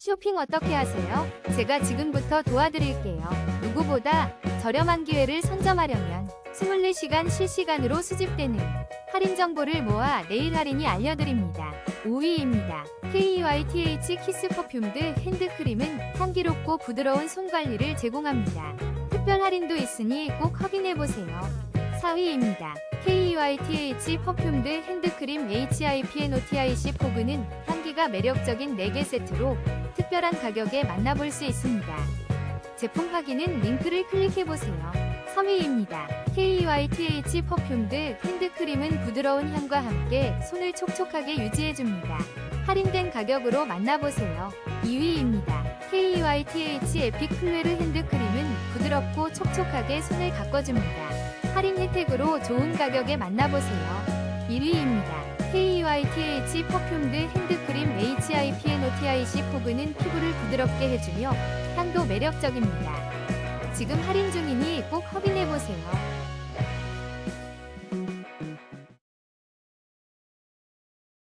쇼핑 어떻게 하세요? 제가 지금부터 도와드릴게요. 누구보다 저렴한 기회를 선점하려면 24시간 실시간으로 수집되는 할인 정보를 모아 내일 할인이 알려드립니다. 5위입니다. KYTH 키스 퍼퓸드 핸드크림은 향기롭고 부드러운 손 관리를 제공합니다. 특별 할인도 있으니 꼭 확인해보세요. 4위입니다. KYTH 퍼퓸드 핸드크림 HIPNOTIC 포그는 향 기가 매력적인 4개 세트로 특별한 가격에 만나볼 수 있습니다. 제품 확인은 링크를 클릭해보세요. 3위입니다. KYTH 퍼퓸드 핸드크림은 부드러운 향과 함께 손을 촉촉하게 유지해줍니다. 할인된 가격으로 만나보세요. 2위입니다. KYTH 에픽 클레르 핸드크림은 부드럽고 촉촉하게 손을 가꿔줍니다. 할인 혜택으로 좋은 가격에 만나보세요. 1위입니다. KYTH 퍼퓸드 핸드크림 HIPNOTIC 포그는 피부를 부드럽게 해주며 향도 매력적입니다. 지금 할인 중이니 꼭